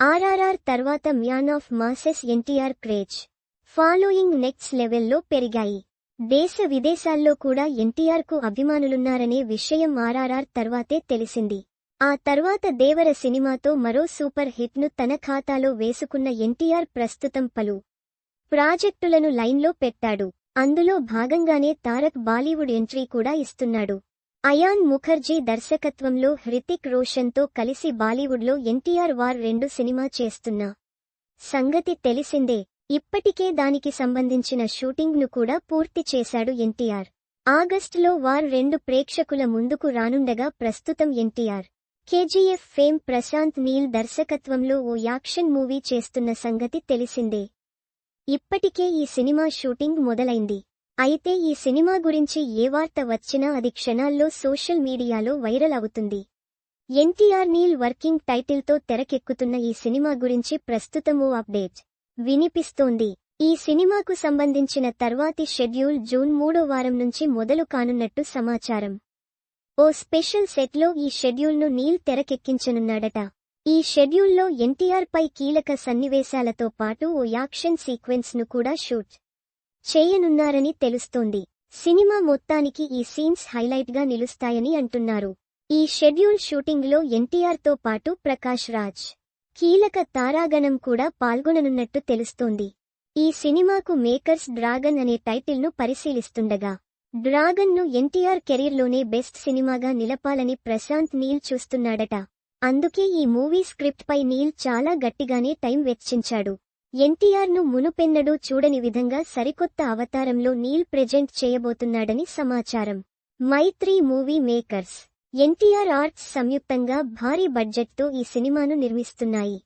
ఆర్ఆర్ఆర్ తర్వాత man of masses NTR craze. Following next లెవెల్లో పెరిగాయి. దేశ విదేశాల్లో కూడా ఎన్టీఆర్కు అభిమానులున్నారనే విషయం ఆర్ఆర్ఆర్ తర్వాతే తెలిసింది. ఆ తర్వాత దేవర సినిమాతో మరో సూపర్ హిట్ను తన ఖాతాలో వేసుకున్న ఎన్టీఆర్ ప్రస్తుతం పలు ప్రాజెక్టులను లైన్లో పెట్టాడు. అందులో భాగంగానే తారక్ బాలీవుడ్ ఎంట్రీ కూడా ఇస్తున్నాడు. అయాన్ ముఖర్జీ దర్శకత్వంలో హృతిక్ రోషన్తో కలిసి బాలీవుడ్లో ఎన్టీఆర్ వార్ రెండు సినిమా చేస్తున్నా సంగతి తెలిసిందే. ఇప్పటికే దానికి సంబంధించిన షూటింగ్ను కూడా పూర్తి చేశాడు ఎన్టీఆర్. ఆగస్టులో వార్ రెండు ప్రేక్షకుల ముందుకు రానుండగా ప్రస్తుతం ఎన్టీఆర్. కేజీఎఫ్ ఫేమ్ ప్రశాంత్ నీల్ దర్శకత్వంలో ఓ యాక్షన్ మూవీ చేస్తున్న సంగతి తెలిసిందే. ఇప్పటికే ఈ సినిమా షూటింగ్ మొదలైంది. అయితే ఈ సినిమా గురించి ఏ వార్త వచ్చినా అది క్షణాల్లో సోషల్ మీడియాలో వైరల్ అవుతుంది. ఎన్టీఆర్ నీల్ వర్కింగ్ టైటిల్తో తెరకెక్కుతున్న ఈ సినిమా గురించి ప్రస్తుతం ఓ అప్డేట్ వినిపిస్తోంది. ఈ సినిమాకు సంబంధించిన తర్వాతి షెడ్యూల్ జూన్ మూడో వారం నుంచి మొదలు కానున్నట్టు సమాచారం. ఓ స్పెషల్ సెట్లో ఈ షెడ్యూల్ను నీల్ తెరకెక్కించనున్నాడట. ఈ షెడ్యూల్లో ఎన్టీఆర్ పై కీలక సన్నివేశాలతో పాటు ఓ యాక్షన్ సీక్వెన్స్ను కూడా షూట్ చేయనున్నారని తెలుస్తోంది. సినిమా మొత్తానికి ఈ సీన్స్ హైలైట్గా నిలుస్తాయని అంటున్నారు. ఈ షెడ్యూల్ షూటింగ్లో ఎన్టీఆర్తో పాటు ప్రకాష్ రాజ్. కీలక తారాగణం కూడా పాల్గొననున్నట్టు తెలుస్తోంది. ఈ సినిమాకు మేకర్స్ డ్రాగన్ అనే టైటిల్ను పరిశీలిస్తుండగా డ్రాగన్ను ఎన్టీఆర్ కెరీర్లోనే బెస్ట్ సినిమాగా నిలపాలని ప్రశాంత్ నీల్ చూస్తున్నాడట. అందుకే ఈ మూవీ స్క్రిప్ట్ పై నీల్ చాలా గట్టిగానే టైం వెచ్చించాడు. ఎన్టీఆర్ను మునుపెన్నడూ చూడని విధంగా సరికొత్త అవతారంలో నీల్ ప్రెజెంట్ చేయబోతున్నాడని సమాచారం. Mythri movie makers. NTR arts సంయుక్తంగా భారీ బడ్జెట్తో ఈ సినిమాను నిర్మిస్తున్నాయి.